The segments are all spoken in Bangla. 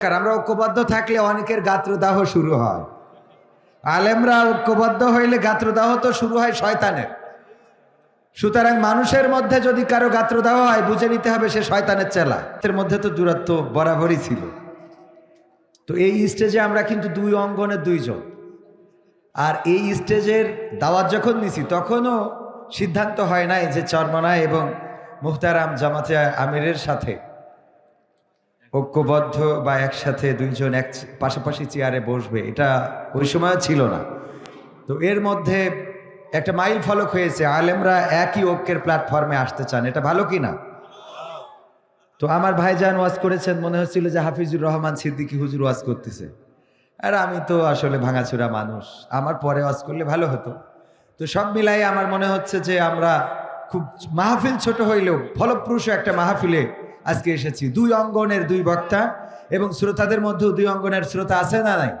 আর আমরা ঐক্যবদ্ধ থাকলে অনেকের গাত্রদাহ শুরু হয়। আলেমরা ঐক্যবদ্ধ হইলে গাত্রদাহ তো শুরু হয় শয়তানের। সুতরাং মানুষের মধ্যে যদি কারও গাত্রদাহ হয়, বুঝে নিতে হবে সে শয়তানের চেলা। এর মধ্যে তো দূরত্ব বরাবরই ছিল। তো এই স্টেজে আমরা কিন্তু দুই অঙ্গনের দুইজন। আর এই স্টেজের দাওয়াত যখন নিছি, তখনও সিদ্ধান্ত হয় নাই যে চরমনায় এবং মুখতারাম জামাতে আমিরের সাথে ঐক্যবদ্ধ বা একসাথে দুইজন এক পাশাপাশি চেয়ারে বসবে, এটা ওই সময় ছিল না। তো এর মধ্যে একটা মাইল ফলক হয়েছে, আলেমরা একই ঐক্যের প্ল্যাটফর্মে আসতে চান, এটা ভালো কি না? তো আমার ভাইজান ওয়াজ করেছেন, মনে হচ্ছিল যে হাফিজুর রহমান সিদ্দিকী হুজুর ওয়াজ করতেছে। আর আমি তো আসলে ভাঙাচুরা মানুষ, আমার পরে ওয়াজ করলে ভালো হতো। তো সব মিলাই আমার মনে হচ্ছে যে আমরা খুব মাহফিল ছোট হইলেও, ফলপ্রসূ একটা মাহফিলে আজকে এসেছি। দুই অঙ্গনের দুই বক্তা এবং শ্রোতাদের মধ্যেও দুই অঙ্গনের শ্রোতা আছে না নাই?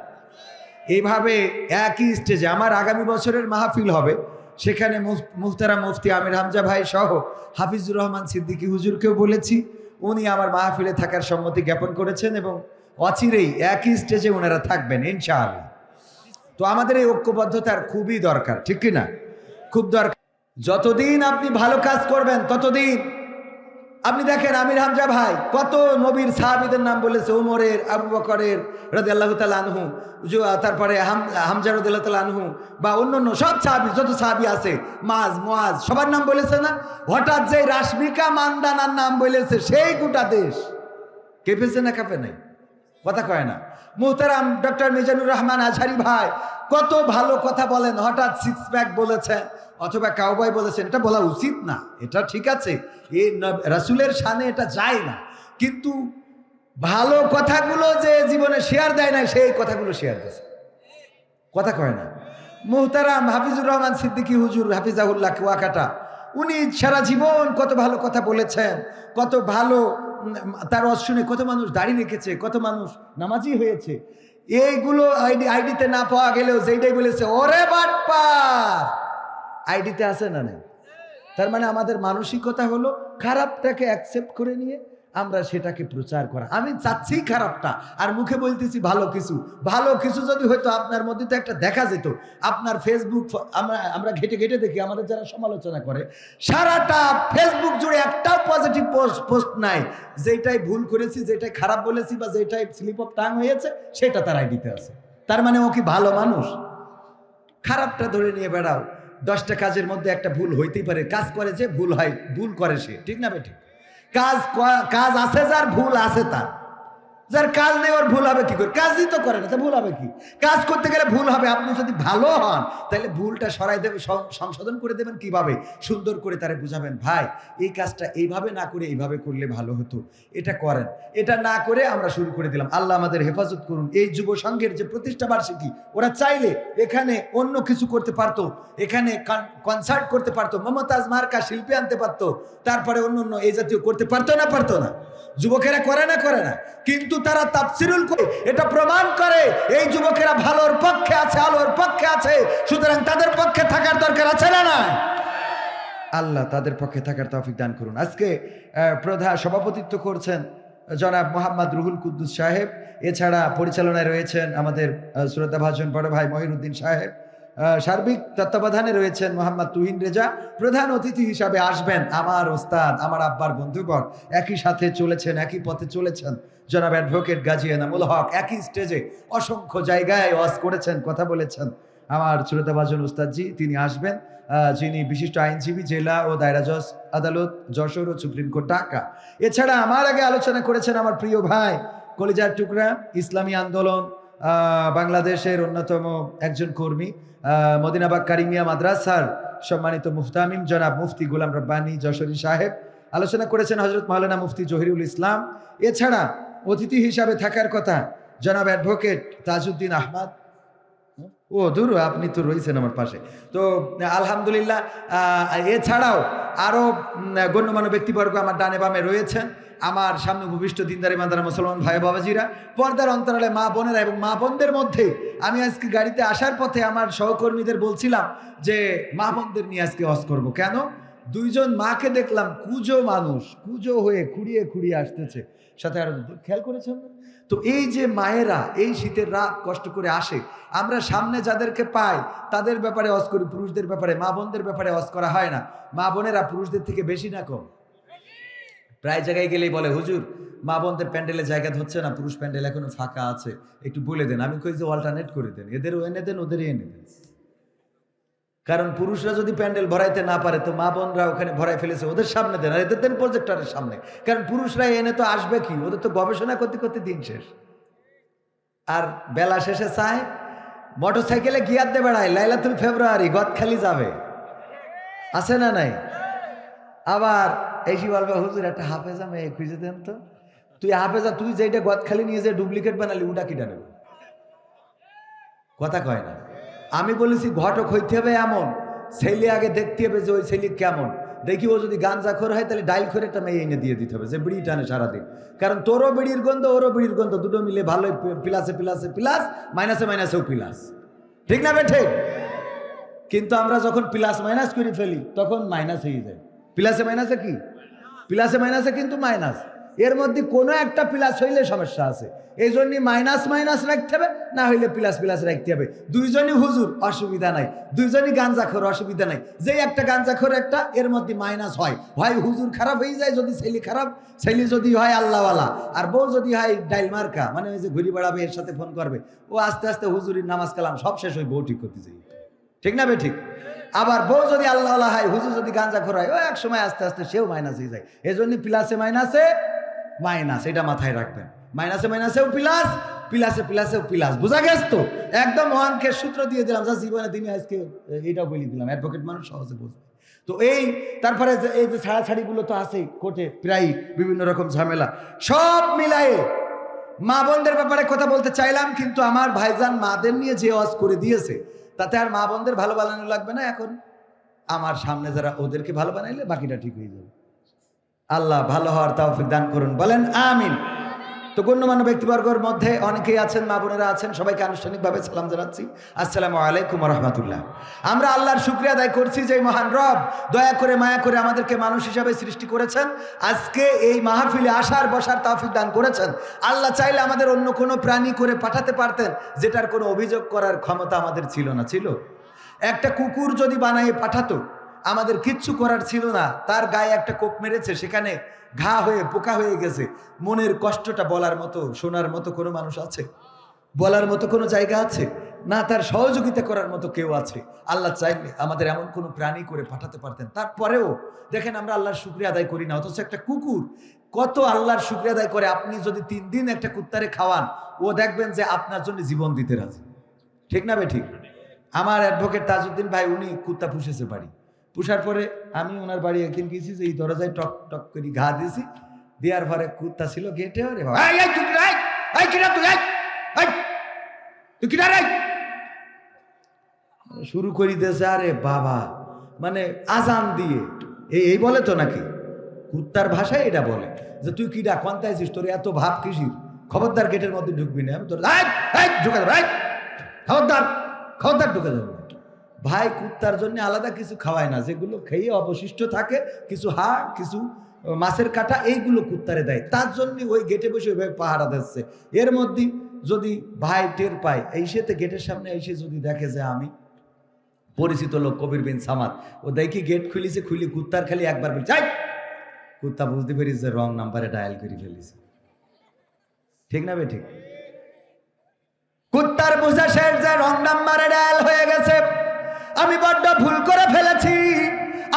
এইভাবে একই স্টেজে আমার আগামী বছরের মাহফিল হবে, সেখানে মুফ- মুফতারা মুফতি আমির হামজা ভাই সহ হাফিজুর রহমান সিদ্দিকী হুজুরকেও বলেছি, উনি আমার মাহফিলে থাকার সম্মতি জ্ঞাপন করেছেন এবং অচিরেই একই স্টেজে ওনারা থাকবেন, ইনশাআল্লাহ। তো আমাদের এই ঐক্যবদ্ধতার খুবই দরকার, ঠিক কি না? খুব দরকার। যতদিন আপনি ভালো কাজ করবেন, ততদিন আপনি দেখেন আমির হামজা ভাই, কত নবীর সাহাবিদের নাম বলেছে, উমরের, আবু বকরের রদি আল্লাহ তাল আনহু তারপরে হাম, হামজা রদি আল্লাহ তাল আনহু, বা অন্য অন্য সব সাহাবি, যত সাহাবি আছে, মাজ, মোয়াজ, সবার নাম বলেছে না? হঠাৎ যে রাশমিকা মান্দানার নাম বলেছে, সেই গোটা দেশ। কেঁপেছে না কাঁপে নাই? কথা কয় না। মুহতারাম ডক্টর মিজানুর রহমান আজহারি ভাই, কত ভালো কথা বলেন, হঠাৎ সিক্স প্যাক বলেছেন অথবা কাউবয় বলেছেন, এটা বলা উচিত না, এটা ঠিক আছে নব- রাসূলের সানে এটা যায় না। কিন্তু ভালো কথাগুলো যে জীবনে শেয়ার দেয় না সেই কথাগুলো শেয়ার দিয়েছে। কথা কয় না। মুহতারাম হাফিজুর রহমান সিদ্দিকী হুজুর হাফিজাহুল্লাহ কুয়াকাটা, উনি সারা জীবন কত ভালো কথা বলেছেন, কত ভালো, তার রস কত মানুষ দাড়ি রেখেছে কত মানুষ নামাজি হয়েছে। এইগুলো আইডি, আইডিতে না পাওয়া গেলেও যেইটাই বলেছে, ওরে বাটপার! আইডিতে আছে না নেই? তার মানে আমাদের মানসিকতা হলো খারাপটাকে অ্যাকসেপ্ট করে নিয়ে আমরা সেটাকে প্রচার করা। আমি চাচ্ছি খারাপটা, আর মুখে বলতেছি ভালো কিছু। ভালো কিছু যদি হয়তো আপনার মধ্যে তো একটা দেখা যেত। আপনার ফেসবুক আমরা আমরা ঘেটে ঘেটে দেখি, আমাদের যারা সমালোচনা করে, সারাটা ফেসবুক জুড়ে একটাও পজিটিভ পোস্ট পোস্ট নাই। যেটাই ভুল করেছি, যেটাই খারাপ বলেছি বা যেটাই স্লিপ অফ টাং হয়েছে, সেটা তার আইডিতে আছে। তার মানে ও কি ভালো মানুষ? খারাপটা ধরে নিয়ে বেড়াও। দশটা কাজের মধ্যে একটা ভুল হইতেই পারে। কাজ করে যে ভুল হয়, ভুল করে সে। ঠিক না বেঠিক কাজ কাজ আছে যার, ভুল আছে তার। যার কাজ নেই, ওর ভুল হবে কি করে? কাজই তো করে না, তা ভুল হবে কি? কাজ করতে গেলে ভুল হবে, আপনি যদি ভালো হন, তাহলে ভুলটা সরাই দেবে সংশোধন করে দেবেন কীভাবে? সুন্দর করে তারে বুঝাবেন, ভাই, এই কাজটা এইভাবে না করে এইভাবে করলে ভালো হতো, এটা করেন। এটা না করে আমরা শুরু করে দিলাম। আল্লাহ আমাদের হেফাজত করুন। এই যুব সংঘের যে প্রতিষ্ঠা বার্ষিকী, ওরা চাইলে এখানে অন্য কিছু করতে পারতো। এখানে কনসার্ট করতে পারতো, মমতাজ মার্কা শিল্পী আনতে পারতো, তারপরে অন্য অন্য এই জাতীয় করতে পারতো না পারতো না। যুবকেরা করে না করে না। কিন্তু তারা তাফসিরুল করে এটা প্রমাণ করে এই যুবকেরা ভালোর পক্ষে আছে আলোর পক্ষে আছে সুতরাং তাদের পক্ষে থাকার দরকার আছে না না আল্লাহ তাদের পক্ষে থাকার তৌফিক দান করুন। আজকে আহ, প্রধান সভাপতিত্ব করছেন জনাব মোহাম্মদ রুহুল কুদ্দুস সাহেব। এছাড়া পরিচালনায় রয়েছেন আমাদের আহ, শ্রদ্ধাভাজন বড় ভাই মহিরুদ্দিন সাহেব। সার্বিক তত্ত্বাবধানে রয়েছেন মোহাম্মদ তুহিন রেজা। প্রধান অতিথি হিসাবে আসবেন আমার ওস্তাদ আমার আব্বার বন্ধুগণ। একই সাথে চলেছেন, একই পথে চলেছেন জনাব অ্যাডভোকেট গাজী এনামুল হক। একই স্টেজে অসংখ্য জায়গায় ওয়াজ করেছেন, কথা বলেছেন। আমার শ্রোতাভাজন উস্তাদজি, তিনি আসবেন। যিনি বিশিষ্ট আইনজীবী, জেলা ও দায়রা জজ, আদালত, যশোর ও সুপ্রিম কোর্ট, ঢাকা। এছাড়া আমার আগে আলোচনা করেছেন আমার প্রিয় ভাই, কলিজার টুকরা, ইসলামী আন্দোলন বাংলাদেশের অন্যতম একজন কর্মী মদিনাবাগ কারিমিয়া মাদ্রাসার সম্মানিত মুফতামিম জনাব মুফতি গোলাম রব্বানী যশোরী সাহেব। আলোচনা করেছেন হজরত মাওলানা মুফতি জহিরুল ইসলাম। এছাড়া অতিথি হিসাবে থাকার কথা জনাব অ্যাডভোকেট তাজউদ্দিন আহমদ। ও, দূর, আপনি তো রয়েছেন আমার পাশে। তো, আলহামদুলিল্লাহ এছাড়াও আরও গণ্যমান্য ব্যক্তিবর্গ আমার ডানে বামে রয়েছেন। আমার সামনে ভূমিষ্ঠ দিনদারি মাদারা মুসলমান ভাই বাবাজিরা, পর্দার অন্তরালে মা বোনেরা এবং মা বোনদের মধ্যে আমি আজকে গাড়িতে আসার পথে আমার সহকর্মীদের বলছিলাম যে মা বোনদের নিয়ে আজকে হজ করব। কেন? দুইজন মাকে দেখলাম কুজো মানুষ, কুজো হয়ে খুঁড়িয়ে খুঁড়িয়ে আসতেছে। সাথে আরও খেয়াল করেছেন? তো এই যে মায়েরা এই শীতের রাত কষ্ট করে আসে, আমরা সামনে যাদেরকে পাই, তাদের ব্যাপারে অস করি, পুরুষদের ব্যাপারে, মা বোনদের ব্যাপারে অস করা হয় না। মা বোনেরা পুরুষদের থেকে বেশি না কম। প্রায় জায়গায় গেলেই বলে, হুজুর, মা বোনদের প্যান্ডেলে জায়গা হচ্ছে না, পুরুষ প্যান্ডেল এখনও ফাঁকা আছে। একটু বলে দেন, আমি কই যে অল্টারনেট করে দেন, এদেরও এনে দেন, ওদেরই এনে দেন। কারণ পুরুষরা যদি প্যান্ডেল ভরাইতে না পারে, তো মা বোনরা ওখানে ভরাই ফেলেছে, ওদের সামনে দেন, আর এদের দেন প্রজেক্টরের সামনে। কারণ পুরুষরা এনে তো আসবে কি? ওদের তো গবেষণা করতে করতে দিন শেষ। আর বেলা শেষে চায় মোটর সাইকেলে গিয়ার দিয়ে বেড়ায় লাইলাতুল ফেব্রুয়ারি, গদখালি যাবে। আছে না নাই? আবার এসি বলবে, হুজুর, একটা হাফেজা মেয়ে খুঁজে দেন তো। তুই হাফেজা, তুই যেটা গদখালি নিয়ে যে ডুপ্লিকেট বানালি ওটা কিটা নেবে? কথা কয় না। আমি বলেছি, ঘটক হইতে হবে এমন, ছেলে আগে দেখতে হবে যে ওই ছেলে কেমন। দেখি ও যদি গাঞ্জা খোর হয়, তাহলে ডাইল করে একটা মেয়ে এনে দিয়ে দিতে হবে, যে বিড়ি টানে সারাদিন। কারণ তোরও বিড়ির গন্ধ, ওরও বিড়ির গন্ধ, দুটো মিলে ভালো প্লাসে প্লাসে, প্লাস, মাইনাসে, মাইনাসেও প্লাস। ঠিক না বেঠে? কিন্তু আমরা যখন প্লাস, মাইনাস করে ফেলি, তখন মাইনাস হয়ে যায়। প্লাসে মাইনাসে কি? প্লাসে মাইনাসে কিন্তু মাইনাস। এর মধ্যে কোনো একটা প্লাস হইলে সমস্যা আছে। এই জন্য মাইনাস মাইনাস রাখতে হবে, না হইলে প্লাস প্লাস রাখতে হবে। দুইজনই হুজুর, অসুবিধা নাই। দুইজনই গাঞ্জাখোর, অসুবিধা নাই। যেই একটা গাঞ্জাখোর একটা, এর মধ্যে মাইনাস হয়। হয় হুজুর খারাপ হয়ে যায় যদি ছেলে খারাপ, ছেলে যদি হয় আল্লাহওয়ালা। আর বউ যদি হয় ডাইল মার্কা মানে ওই যে ঘুরি বেড়াবে এর সাথে ফোন করবে। ও আস্তে আস্তে হুজুরির নামাজ কালাম সব শেষ হয় বউ ঠিক করতে যাই। ঠিক না বে ঠিক? আবার বউ যদি আল্লাহ আল্লাহ হয়, হুজুর যদি গাঞ্জা খোরায় ও এক সময় আস্তে আস্তে সেও মাইনাস হয়ে যায়। এই জন্য প্লাসে মাইনাসে মাইনাস এটা মাথায় রাখবেন। মাইনাসে মাইনাসেও প্লাস প্লাসে প্লাসেও প্লাস বোঝা গেছ তো? একদম অঙ্কের সূত্র দিয়ে দিলাম, যা জীবনে তিনি আজকে এইটাও বলে দিলাম। অ্যাডভোকেট মানুষ সহজে বুঝবে। তো এই, তারপরে যে, এই যে ছাড়াছাড়িগুলো তো আছেই কোর্টে, প্রায় বিভিন্ন রকম ঝামেলা। সব মিলায়ে মা বোনদের ব্যাপারে কথা বলতে চাইলাম, কিন্তু আমার ভাইজান মাদের নিয়ে যে ওয়াজ করে দিয়েছে তাতে আর মা বোনদের ভালো বানানো লাগবে না এখন। আমার সামনে যারা ওদেরকে ভালো বানাইলে বাকিটা ঠিক হয়ে যাবে। আল্লাহ ভালো হওয়ার তাও দান করুন। বলেন, আমিন। তো গণ্যমান্য ব্যক্তিবর্গের মধ্যে অনেকেই আছেন, মা বোনেরা আছেন, সবাইকে আনুষ্ঠানিকভাবে সালাম জানাচ্ছি। আসসালামু আলাইকুম রহমতুল্লাহ। আমরা আল্লাহর শুক্রিয়া আদায় করছি যে মহান রব দয়া করে, মায়া করে আমাদেরকে মানুষ হিসাবে সৃষ্টি করেছেন। আজকে এই মাহফিলে আসার, বসার তৌফিক দান করেছেন। আল্লাহ চাইলে আমাদের অন্য কোনো প্রাণী করে পাঠাতে পারতেন, যেটার কোনো অভিযোগ করার ক্ষমতা আমাদের ছিল না, ছিল। একটা কুকুর যদি বানাইয়ে পাঠাতো। আমাদের কিচ্ছু করার ছিল না। তার গায়ে একটা কোপ মেরেছে, সেখানে ঘা হয়ে, পোকা হয়ে গেছে। মনের কষ্টটা বলার মতো, শোনার মতো কোনো মানুষ আছে? বলার মতো কোনো জায়গা আছে? না, তার সহযোগিতা করার মতো কেউ আছে? আল্লাহ চাইলে আমাদের এমন কোনো প্রাণী করে পাঠাতে পারতেন। তারপরেও দেখেন আমরা আল্লাহর শুক্রিয়া আদায় করি না, অথচ একটা কুকুর কত আল্লাহর শুক্রিয়া আদায় করে। আপনি যদি তিন দিন একটা কুত্তারে খাওয়ান, ও দেখবেন যে আপনার জন্য জীবন দিতে রাজি। ঠিক না বে ঠিক? আমার অ্যাডভোকেট তাজউদ্দিন ভাই, উনি কুত্তা পুষেছে বাড়ি। পুষার পরে আমি ওনার বাড়ি একদিন গেছি যে এই দরজায় টক টক করে ঘা দিয়েছি দেওয়ার পরে কুত্তা ছিল গেটে রে কিরা, কিরা? শুরু করি দিয়েছে আরে বাবা মানে আজান দিয়ে। এই এই বলে তো নাকি? কুত্তার ভাষায় এটা বলে। যে তুই কিডা কন্তা আছিস তোর এত ভাব কিসির? খবরদার গেটের মধ্যে ঢুকবি না। আমি তোর ঢুকে যাবে খবরদার খবরদার ঢুকে যাবে। ভাই কুত্তার জন্য আলাদা কিছু খাওয়ায় না, যেগুলো খেয়ে অবশিষ্ট থাকে, কিছু হা কিছু মাছের কাটা, এইগুলো কুত্তারে দেয়। তার জন্য ওই গেটে বসে ওইভাবে পাহারা দিচ্ছে। এর মধ্যে যদি ভাই টের পায়, এই সেতে গেটের সামনে এসে যদি দেখে যে আমি পরিচিত লোক, কবির বিন সামাদ, ও দেখি গেট খুলিছে, খুলি কুত্তার খালি একবার বলছে! কুত্তা বুঝতে পেরেছে যে রং নাম্বারে ডায়াল করে ফেলেছে। ঠিক না বে ঠিক? কুত্তার বুঝা শেষ যে রং নাম্বারে ডায়াল হয়ে গেছে। আমি বড্ড ভুল করে ফেলেছি।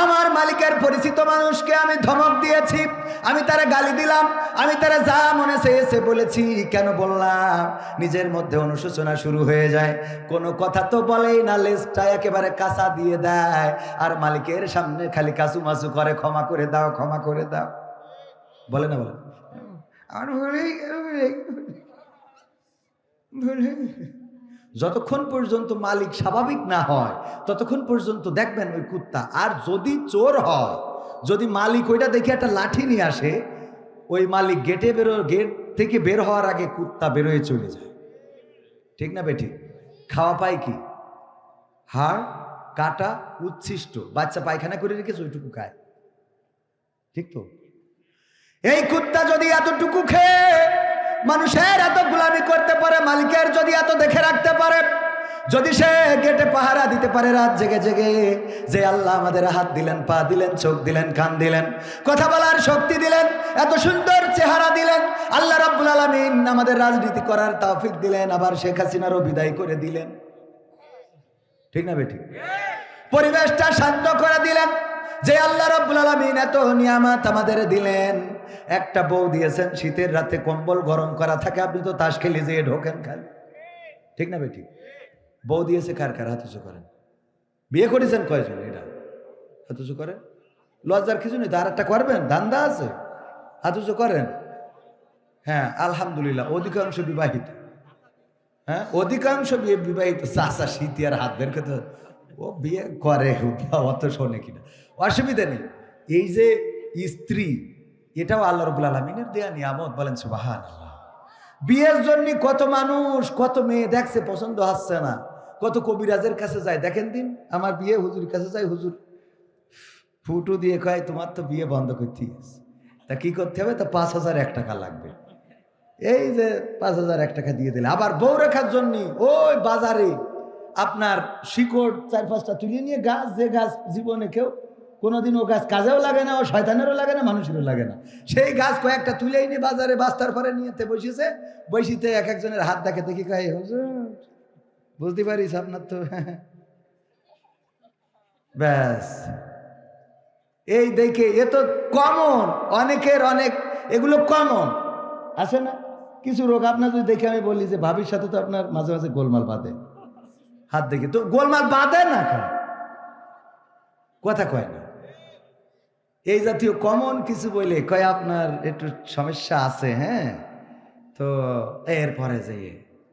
আমার মালিকের পরিচিত মানুষকে আমি ধমক দিয়েছি। আমি তারা গালি দিলাম। আমি তারা যা মনে চেয়েছে বলেছি কেন বললাম? নিজের মধ্যে অনুশোচনা শুরু হয়ে যায়। কোনো কথা তো বলেই না লেজটা একেবারে কাঁচা দিয়ে দেয়। আর মালিকের সামনে খালি কাসু মাসু করে ক্ষমা করে দাও ক্ষমা করে দাও। বলে না বলে আমার ভুলেই গেল, ভুলে যতক্ষণ পর্যন্ত মালিক স্বাভাবিক না হয়, ততক্ষণ পর্যন্ত দেখবেন ওই কুত্তা। আর যদি চোর হয়, যদি মালিক ওইটা দেখে একটা লাঠি নিয়ে আসে, ওই মালিক গেটে বেরো গেট থেকে বের হওয়ার আগে কুত্তা বেরোয় চলে যায়। ঠিক না বেটি খাওয়া পায় কি? হাড়, কাটা উচ্ছিষ্ট। বাচ্চা পায়খানা করে রেখেছে, ওইটুকু খায়। ঠিক তো? এই কুত্তা যদি এতটুকু খেয়ে মানুষের এত গুলামি করতে পারে, মালিকের যদি এত দেখে রাখতে পারে, যদি সে গেটে পাহারা দিতে পারে রাত জেগে জেগে, যে আল্লাহ আমাদের হাত দিলেন, পা দিলেন, চোখ দিলেন, কান দিলেন, কথা বলার শক্তি দিলেন, এত সুন্দর চেহারা দিলেন, আল্লাহ রাব্বুল আলামিন আমাদের রাজনীতি করার তৌফিক দিলেন, আবার শেখ হাসিনারও বিদায় করে দিলেন। ঠিক না বেঠিক? পরিবেশটা শান্ত করে দিলেন, যে আল্লাহ রাব্বুল আলামিন এত নিয়ামত আমাদের দিলেন। একটা বউ দিয়েছেন, শীতের রাতে কম্বল গরম করা থাকে, আপনি তো তাস খেলে যেয়ে ঢোকেন খালি। ঠিক না বেটি? বউ দিয়েছে কার কার? হাত উঁচু করেন। বিয়ে করেছেন কয়জন এটা? হাত করেন? লজ্জার কিছু নেই আর একটা করবেন? ধান্দা আছে? হাত করেন? হ্যাঁ আলহামদুলিল্লাহ, অধিকাংশ বিবাহিত। হ্যাঁ অধিকাংশ বিয়ে বিবাহিত। চাষা শীতি আর হাত বের করতে ও বিয়ে করে অত শোনে কিনা। অসুবিধা নেই। এই যে স্ত্রী এটাও আল্লাহ রবুল আলমিনের দেয়া নিয়ামত, বলেন সুবাহান বিয়ের জন্য কত মানুষ, কত মেয়ে দেখছে, পছন্দ হচ্ছে না। কত কবিরাজের কাছে যায়, দেখেন দিন, আমার বিয়ে হুজুর কাছে যায়, হুজুর। ফুটু দিয়ে কয়, তোমার তো বিয়ে বন্ধ করতে তা কি করতে হবে? তা পাঁচ হাজার এক টাকা লাগবে। এই যে পাঁচ হাজার এক টাকা দিয়ে দিলে। আবার বউ রাখার জন্য, ওই বাজারে আপনার শিকড় চার পাঁচটা তুলে নিয়ে গাছ, যে গাছ জীবনে কেউ কোনোদিন ও গাছ কাজেও লাগে না, ও শয়তানেরও লাগে না, মানুষেরও লাগে না। সেই গাছ কয়েকটা তুলে নিয়ে বাজারে বাস্তার পরে নিয়েতে বসেছে বসিতে এক একজনের হাত দেখে দেখি কয় বুঝতে পারিস আপনার তো? ব্যাস। এই দেখে এ তো কমন অনেকের অনেক, এগুলো কমন আছে না? কিছু রোগ, আপনার যদি দেখে আমি বলি যে ভাবির সাথে তো আপনার মাঝে মাঝে গোলমাল বাঁধে। হাত দেখে, তো গোলমাল বাঁধে না কথা কয় না। এই জাতীয় কমন কিছু বলে কয়, আপনার একটু সমস্যা আছে হ্যাঁ? তো এরপরে যে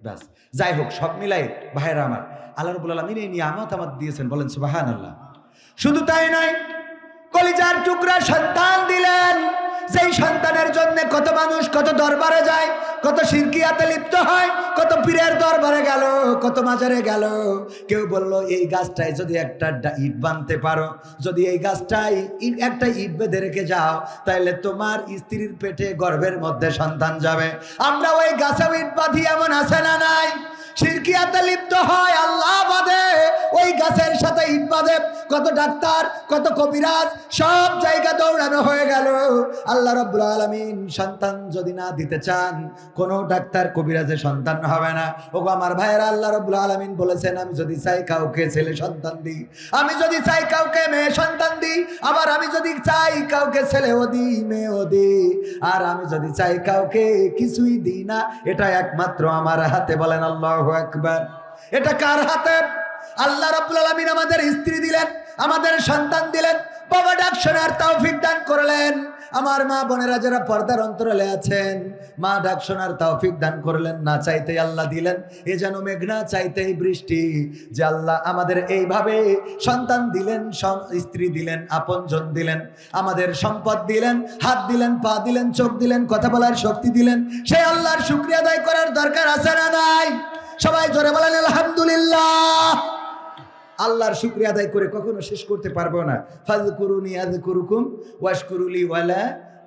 ব্যাস। যাই হোক, সব মিলাই ভাইরা আমার, আল্লাহ রবুল আলমিন এই নিয়ামত আমার দিয়েছেন, বলেন সুবাহান আল্লাহ শুধু তাই নয়, কলিজার টুকরা সন্তান দিলেন। যেই সন্তানের জন্য কত মানুষ কত দরবারে যায়, কত সিরকিয়াতে লিপ্ত হয়, কত পীরের দরবারে গেল, কত মাজারে গেল। কেউ বলল, এই গাছটায় যদি একটা ইট বানতে পারো, যদি এই গাছটায় একটা ইট বেঁধে রেখে যাও তাহলে তোমার স্ত্রীর পেটে গর্ভের মধ্যে সন্তান যাবে। আমরা ওই গাছেও ইট বাঁধি, এমন আছে না নাই? সিরকিয়াতে লিপ্ত হয়, আল্লাহ বাদে। ওই গাছের সাথে ইট বাঁধে। কত ডাক্তার, কত কবিরাজ, সব জায়গা দৌড়ানো হয়ে গেল। আল্লাহ রব্বুল আলমিন সন্তান যদি না দিতে চান, কোনো ডাক্তার, কবিরাজের সন্তান হবে না। ওগো আমার ভাইয়েরা, আল্লাহ রব্বুল আলমিন বলেছেন, আমি যদি চাই কাউকে ছেলে সন্তান দিই, আমি যদি চাই কাউকে মেয়ে সন্তান দিই, আবার আমি যদি চাই কাউকে ছেলেও দিই, মেয়েও দিই, আর আমি যদি চাই কাউকে কিছুই দিই না এটা একমাত্র আমার হাতে বলেন আল্লাহ। একবার এটা কার হাতে? আল্লাহ রাব্বুল আলামিন আমাদের স্ত্রী দিলেন, আমাদের সন্তান দিলেন, বাবা ডাক শোনার তৌফিক দান করলেন। আমার মা বোনেরা যারা পর্দার অন্তরালে আছেন, মা ডাক শোনার তৌফিক দান করলেন, না চাইতেই আল্লাহ দিলেন, এ যেন মেঘনা চাইতেই বৃষ্টি। যে আল্লাহ আমাদের এইভাবে সন্তান দিলেন স্ত্রী দিলেন, আপনজন দিলেন, আমাদের সম্পদ দিলেন, হাত দিলেন, পা দিলেন, চোখ দিলেন, কথা বলার শক্তি দিলেন, সে আল্লাহর শুক্রিয়া আদায় করার দরকার আছে না নাই? সবাই জোরে বলেন, আলহামদুলিল্লাহ। আল্লাহর শুক্রিয়া আদায় করে কখনো শেষ করতে পারব না। ফাজ করুনি আজ করুকুম ওয়াশকুরুলি ওয়ালা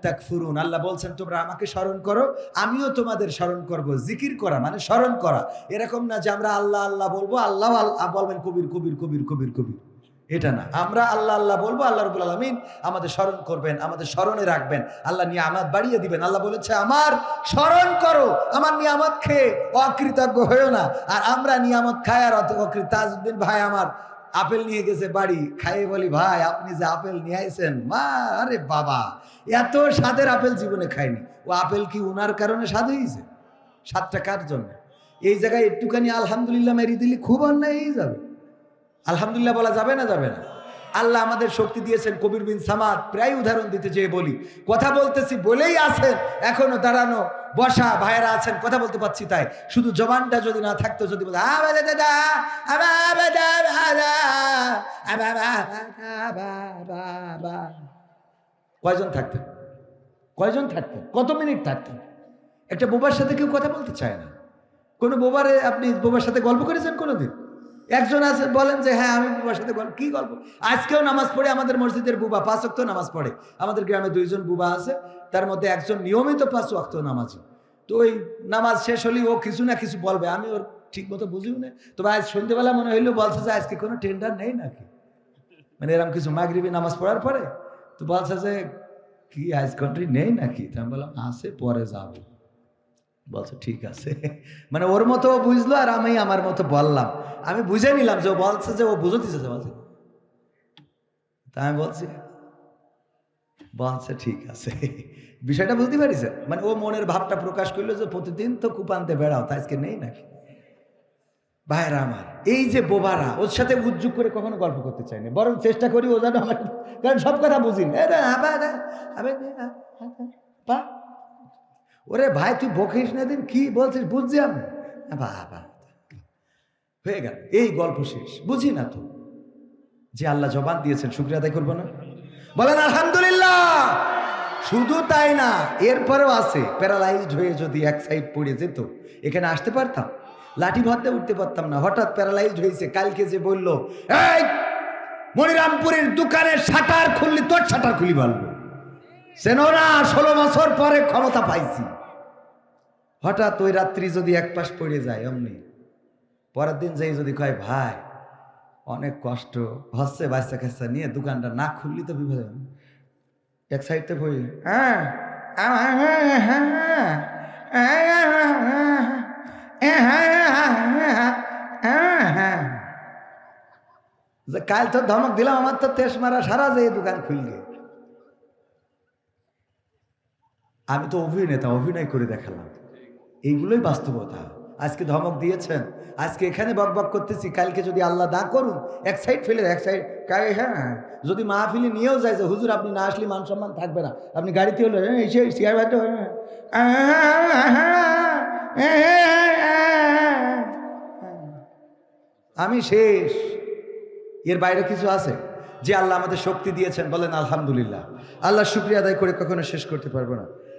তাকফুরুন। আল্লাহ বলছেন, তোমরা আমাকে স্মরণ করো, আমিও তোমাদের স্মরণ করব। জিকির করা মানে স্মরণ করা। এরকম না যে আমরা আল্লাহ আল্লাহ বলব, আল্লাহ আল্লাহ বলবেন কবির কবির কবির কবির কবির। এটা না। আমরা আল্লাহ আল্লাহ বলব, আল্লাহ রবুল আলমিন আমাদের স্মরণ করবেন, আমাদের স্মরণে রাখবেন। আল্লাহ নিয়ে আমাদ বাড়িয়ে দিবেন। আল্লাহ বলেছে, আমার স্মরণ করো, আমার নিয়ামত খেয়ে, অকৃতজ্ঞ হয়েও না। আর আমরা নিয়ামত খাই, আর অত অকৃত তাজউদ্দিন ভাই আমার আপেল নিয়ে গেছে বাড়ি। খাইয়ে বলি, ভাই, আপনি যে আপেল নিয়ে আইছেন, মা, আরে বাবা, এত স্বাদের আপেল জীবনে খায়নি ও আপেল কি উনার কারণে স্বাদ হয়েছে স্বাদটা কার জন্য? এই জায়গায় একটুখানি আলহামদুলিল্লাহ মেরি দিলে খুব অন্যায় হয়ে যাবে। আলহামদুলিল্লাহ বলা যাবে না যাবে না আল্লাহ আমাদের শক্তি দিয়েছেন কবির বিন সামাদ প্রায় উদাহরণ দিতে চেয়ে বলি কথা বলতেছি বলেই আছেন এখনও দাঁড়ানো বসা ভাইয়েরা আছেন কথা বলতে পারছি তাই শুধু জবানটা যদি না থাকতো যদি। কয়জন থাকতেন কয়জন থাকতেন কত মিনিট থাকতেন একটা বোবার সাথে কেউ কথা বলতে চায় না কোনো বোবারে আপনি বোবার সাথে গল্প করেছেন কোনোদিন একজন আছে, বলেন যে হ্যাঁ আমি বুবার সাথে গল্প কি গল্প? আজকেও নামাজ পড়ে আমাদের মসজিদের বুবা, পাঁচ অক্ত নামাজ পড়ে। আমাদের গ্রামে দুইজন বুবা আছে, তার মধ্যে একজন নিয়মিত পাঁচ অক্ত নামাজি। তো ওই নামাজ শেষ হলেই ও কিছু না কিছু বলবে। আমি ওর ঠিক মতো বুঝিও না। তবে আজ সন্ধ্যেবেলা মনে হইল, বলছে যে, আজকে কোনো টেন্ডার নেই নাকি? মানে এরকম কিছু মাগরিবি নামাজ পড়ার পরে? তো বলছে যে, কি, আজ কান্ট্রি নেই নাকি? তা আমি বললাম আসে পরে যাব। বলছে, ঠিক আছে। মানে ওর মতো ও বুঝলো আর আমি আমার মতো বললাম। আমি বুঝে নিলাম যে ও বলছে যে ও বুঝতে দিছে বলছে। তা আমি বলছি, বলছে, ঠিক আছে। বিষয়টা বুঝতে পারিস মানে ও মনের ভাবটা প্রকাশ করল যে প্রতিদিন তো কুপান্তে বেড়াও, তা আজকে নেই নাকি? ভাইরা আমার, এই যে বোবারা, ওর সাথে উজ্জুগ করে কখনো গল্প করতে চাই না। বরং চেষ্টা করি ও যেন আমার কারণ সব কথা বুঝি ওরে ভাই, তুই বকিস না দিন কি বলছিস? বুঝছি আমি। বাবা হয়ে গেল। এই গল্প শেষ। বুঝি না তো? যে আল্লাহ জবান দিয়েছেন, শুক্রিয়া আদায় করব না? বলেন, আলহামদুলিল্লাহ! শুধু তাই না, এরপরেও আছে। প্যারালাইজড হয়ে যদি এক সাইড পড়ে যেত, এখানে আসতে পারতাম? লাঠি ভরতে উঠতে পারতাম না। হঠাৎ প্যারালাইজড হয়েছে, কালকে যে বলল, এই, মনিরামপুরের দোকানের শাটার খুললি, তোর শাটার খুলি বলব সেনো না ষোলো বছর পরে ক্ষমতা পাইছি হঠাৎ ওই রাত্রি যদি এক পাশ পড়ে যায় অমনি পরের দিন যাই যদি কয় ভাই অনেক কষ্ট হচ্ছে বাচ্চা কাচ্চা নিয়ে দোকানটা না খুললি তো হবে। এক সাইডতে পড়ি হ্যাঁ যে কাল তো ধমক দিলাম আমার তো তেস মারা সারা যে দোকান খুললে আমি তো অভিনেতা অভিনয় করে দেখালাম এইগুলোই বাস্তবতা আজকে ধমক দিয়েছেন আজকে এখানে বক বক করতেছি কালকে যদি আল্লাহ দা করুন এক সাইড ফেলে এক সাইড কাই হ্যাঁ যদি মাহফিলি নিয়েও যায় যে হুজুর আপনি না আসলে মান সম্মান থাকবে না আপনি গাড়িতে হলো হ্যাঁ, এসে আমি শেষ এর বাইরে কিছু আছে যে আল্লাহ আমাদের শক্তি দিয়েছেন বলেন আলহামদুলিল্লাহ আল্লাহ শুক্রিয়া আদায় করে কখনো শেষ করতে পারব না